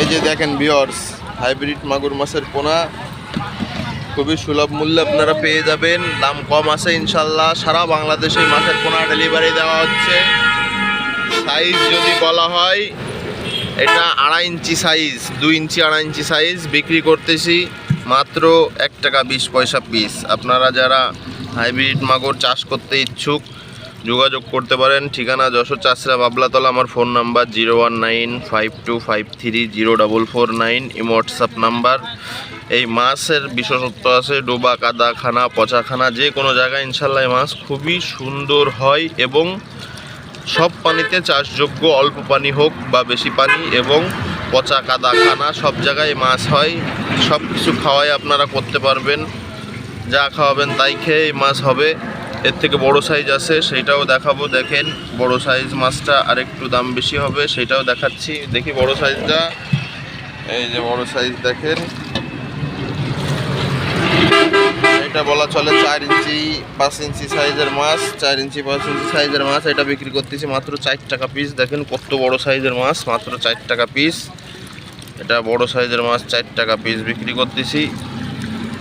এই যে দেখেন বিয়র্স হাইব্রিড মাগুর মাছের পোনা। খুবই সুলভ মূল্যে আপনারা পেয়ে যাবেন। দাম কম আছে ইনশাল্লাহ। সারা বাংলাদেশে মাছের পোনা ডেলিভারি দেওয়া হচ্ছে। সাইজ যদি বলা হয়, এটা আড়াই ইঞ্চি সাইজ দুই ইঞ্চি, আড়াই ইঞ্চি সাইজ বিক্রি করতেছি। মাত্র এক টাকা বিশ পয়সা পিস আপনারা যারা হাইব্রিড মাগুর চাষ করতে ইচ্ছুক যোগাযোগ করতে পারেন। ঠিকানা যশোর চাষরা বাবলাতলা, আমার phone number zero one nine five two five three zero double four nine imo WhatsApp number এই মাছের বিশেষত্ব আছে, ডোবা কাদা খানা পচাখানা, যে কোনো জায়গায় ইনশাল্লাহ এই মাছ খুবই সুন্দর হয় এবং সব পানিতে চাষযোগ্য অল্প পানি হোক বা বেশি পানি এবং পচা কাদা খানা সব জায়গায় মাছ হয়। সব কিছু খাওয়াই আপনারা করতে পারবেন। যা খাওয়াবেন তাই খেয়ে এই মাছ হবে। এর থেকে বড় সাইজ আছে সেটাও দেখাবো। দেখেন, বড় সাইজ মাছটা আরেকটু দাম বেশি হবে সেটাও দেখাচ্ছি। দেখি বড় সাইজটা এই যে বড় সাইজ দেখেন। এটা বলা চলে চার ইঞ্চি, পাঁচ ইঞ্চি সাইজের মাছ, চার ইঞ্চি, পাঁচ ইঞ্চি সাইজের মাছ। এটা বিক্রি করতেছি মাত্র চার টাকা পিস দেখেন, কত বড় সাইজের মাছ, মাত্র চার টাকা পিস এটা বড় সাইজের মাছ, চার টাকা পিস বিক্রি করতেছি।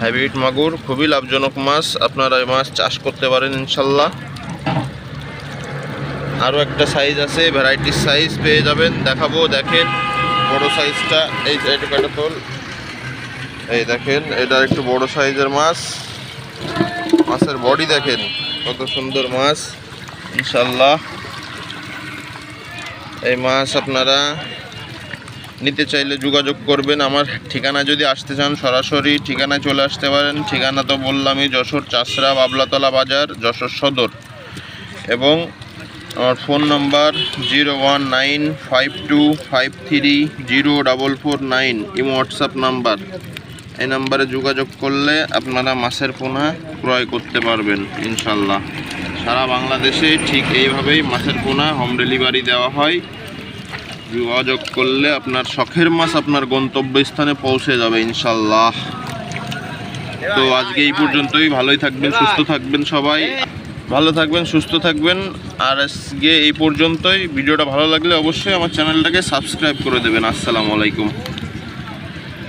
হাইব্রিড মাগুর, খুবই লাভজনক মাছ। আপনারা এই মাছ চাষ করতে পারেন, ইনশাল্লাহ। আরও একটা সাইজ আছে ভ্যারাইটির সাইজ পেয়ে যাবেন। দেখাবো, দেখেন, বড় সাইজটা এই এটা কয়টা তোল। এই দেখেন, এটা একটু বড় সাইজের মাছ। মাছের বডি দেখেন, কত সুন্দর মাছ। ইনশাল্লাহ। এই মাছ আপনারা নিতে চাইলে যোগাযোগ করবেন। আমার ঠিকানা যদি আসতে চান, সরাসরি ঠিকানায় চলে আসতে পারেন। ঠিকানা তো বললামই, যশোর চাষরা বাবলাতলা বাজার, যশোর সদর। এবং আমার phone number zero one nine five two five three zero double four nine, imo WhatsApp number. এই নাম্বারে যোগাযোগ করলে আপনারা মাছের পোনা ক্রয় করতে পারবেন, ইনশাল্লাহ। সারা বাংলাদেশে ঠিক এইভাবেই মাছের পোনা হোম ডেলিভারি দেওয়া হয়। যোগাযোগ করলে আপনার শখের মাছ আপনার গন্তব্যস্থানে পৌঁছে যাবে ইনশাল্লাহ তো আজকে এই পর্যন্তই। ভালোই থাকবেন, সুস্থ থাকবেন সবাই। ভালো থাকবেন, সুস্থ থাকবেন। আর আজকে এই পর্যন্তই। ভিডিওটা ভালো লাগলে অবশ্যই আমার চ্যানেলটাকে সাবস্ক্রাইব করে দেবেন। আসসালামু আলাইকুম।